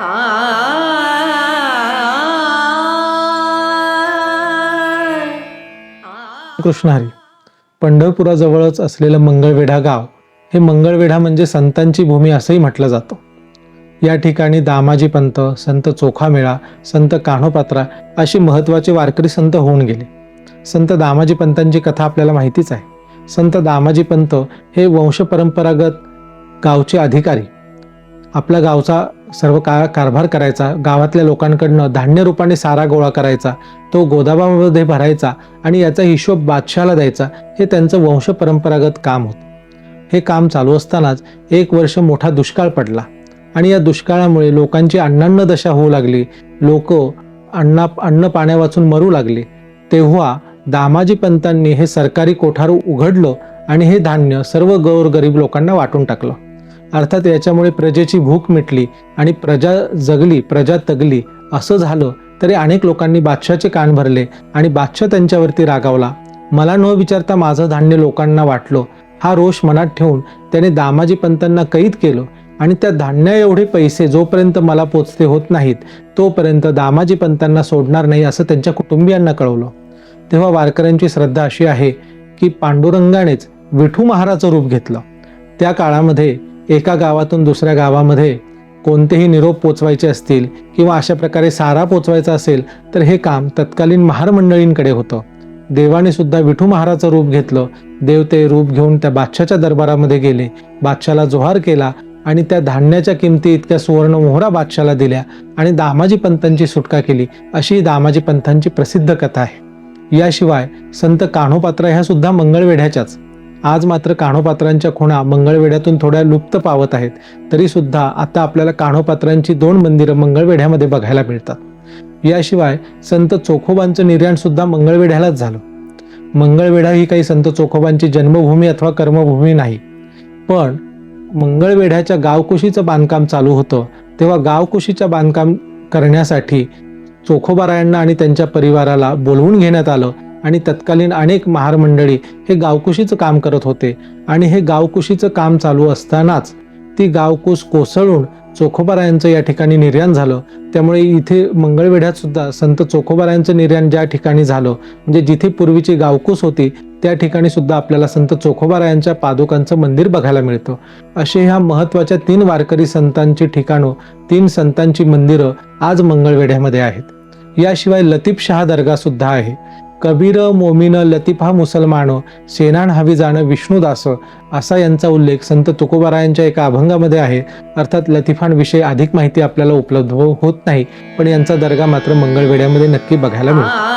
कृष्णहरी पंढरपुराजवळच असलेलं मंगळवेढा गाव हे मंगळवेढा म्हणजे संतांची भूमी असंही म्हटलं जातं. या ठिकाणी दामाजी पंत संत चोखामेळा संत कान्होपात्रा अशी महत्त्वाचे वारकरी संत होऊन गेले. संत दामाजी पंतांची कथा आपल्याला माहितीच आहे. संत दामाजी पंत हे वंशपरंपरागत गावचे अधिकारी आपल्या गावचा सर्व का कारभार करायचा गावातल्या लोकांकडनं धान्य रूपाने सारा गोळा करायचा तो गोदाबामध्ये भरायचा आणि याचा हिशोब बादशहाला द्यायचा हे त्यांचं वंशपरंपरागत काम होतं. हे काम चालू असतानाच एक वर्ष मोठा दुष्काळ पडला आणि या दुष्काळामुळे लोकांची अन्नान्न दशा होऊ लागली लोक अन्ना अन्न पाण्या वाचून मरू लागले. तेव्हा दामाजी पंतांनी हे सरकारी कोठार उघडलं आणि हे धान्य सर्व गौरगरीब लोकांना वाटून टाकलं. अर्थात याच्यामुळे प्रजेची भूक मिटली आणि प्रजा जगली प्रजा तगली. असं झालं तरी अनेक लोकांनी बादशाचे कान भरले आणि बादशाह त्यांच्यावरती रागावला. मला न विचारता माझं धान्य लोकांना वाटलं. हा रोष मनात ठेवून त्याने दामाजी पंतांना कैद केलं आणि त्या धान्या एवढे पैसे जोपर्यंत मला पोचते होत नाहीत तोपर्यंत दामाजी पंतांना सोडणार नाही असं त्यांच्या कुटुंबियांना कळवलं. तेव्हा वारकऱ्यांची श्रद्धा अशी आहे की पांडुरंगानेच विठू महाराजचं रूप घेतलं. त्या काळामध्ये एका गावातून दुसऱ्या गावामध्ये कोणतेही निरोप पोचवायचे असतील किंवा अशा प्रकारे सारा पोचवायचा असेल तर हे काम तत्कालीन महार मंडळींकडे होतं. देवाने सुद्धा विठू महाराचं रूप घेतलं. देव ते रूप घेऊन त्या बादशाच्या दरबारामध्ये गेले. बादशाला जोहार केला आणि त्या धान्याच्या किमती इतक्या सुवर्ण मोहरा बादशाला दिल्या आणि दामाजी पंतांची सुटका केली. अशी दामाजी पंतांची प्रसिद्ध कथा आहे. याशिवाय संत कान्होपात्रा ह्या सुद्धा मंगळवेढ्याच्याच. आज मात्र कान्होपात्रांच्या खुणा मंगळवेढ्यातून थोड्या लुप्त पावत आहेत. तरी सुद्धा आता आपल्याला कान्होपात्रांची दोन मंदिरं मंगळवेढ्यामध्ये बघायला मिळतात. याशिवाय संत चोखोबांचं निर्याण सुद्धा मंगळवेढ्यालाच झालं. मंगळवेढा ही काही संत चोखोबांची जन्मभूमी अथवा कर्मभूमी नाही. पण मंगळवेढ्याच्या गावकुशीचं बांधकाम चालू होतं तेव्हा गावकुशीच्या बांधकाम करण्यासाठी चोखोबारायांना आणि त्यांच्या परिवाराला बोलवून घेण्यात आलं. आणि तत्कालीन अनेक महार मंडळी हे गावकुशीचं काम करत होते. आणि हे गावकुशीचं काम चालू असतानाच ती गावकुश कोसळून चोखोबारायांचं या ठिकाणी निर्याण झालं. त्यामुळे इथे मंगळवेढ्यात सुद्धा संत चोखोबारायांचं निर्याण ज्या ठिकाणी झालं म्हणजे जिथे पूर्वीची गावकुस होती त्या ठिकाणी सुद्धा आपल्याला संत चोखोबारायांच्या पादुकांचं मंदिर बघायला मिळतं. असे ह्या महत्त्वाच्या तीन वारकरी संतांची ठिकाणं तीन संतांची मंदिरं आज मंगळवेढ्यामध्ये आहेत. याशिवाय लतीफ शहा दर्गा सुद्धा आहे. कबीर मोमीन लतिफा मुसलमान हो. सेनान हवी जाणं विष्णुदास हो. असा यांचा उल्लेख संत तुकोबारायांच्या एका अभंगामध्ये आहे. अर्थात लतिफांविषयी अधिक माहिती आपल्याला उपलब्ध हो- होत नाही. पण यांचा दर्गा मात्र मंगळवेड्यामध्ये नक्की बघायला मिळतो.